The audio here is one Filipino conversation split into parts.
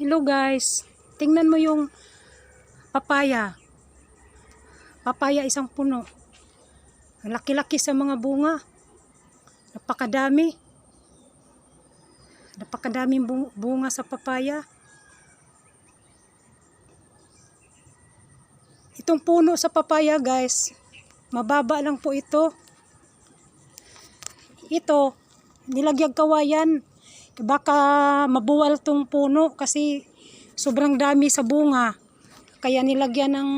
Hello guys, tingnan mo yung papaya. Papaya isang puno. Ang laki-laki sa mga bunga. Napakadami. Napakadaming bu- bunga sa papaya. Itong puno sa papaya guys, mababa lang po ito. Ito, nilagyag kawayan. Baka mabuwal tong puno kasi sobrang dami sa bunga. Kaya nilagyan ng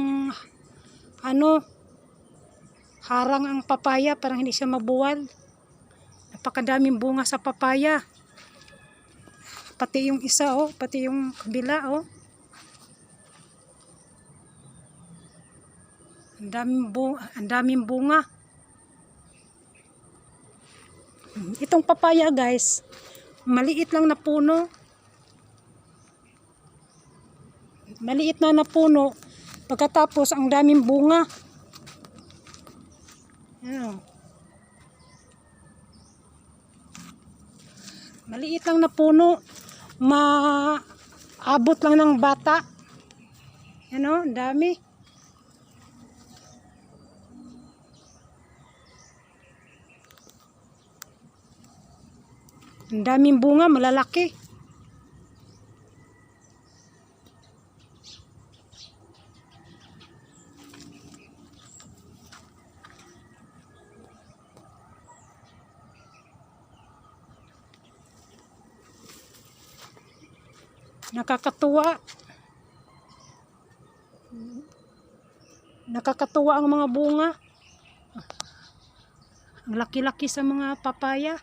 ano, harang ang papaya para hindi siya mabuwal. Napakadaming bunga sa papaya. Pati yung isa oh, pati yung kabila oh. Ang daming bunga, ang daming bunga. Itong papaya guys, maliit lang na puno. Maliit na na puno. Pagkatapos ang daming bunga. Ano? Maliit lang na puno. Maabot lang ng bata. Ano? Dami. Ang daming bunga, malalaki. Nakakatuwa. Nakakatuwa ang mga bunga. Ang laki-laki sa mga papaya.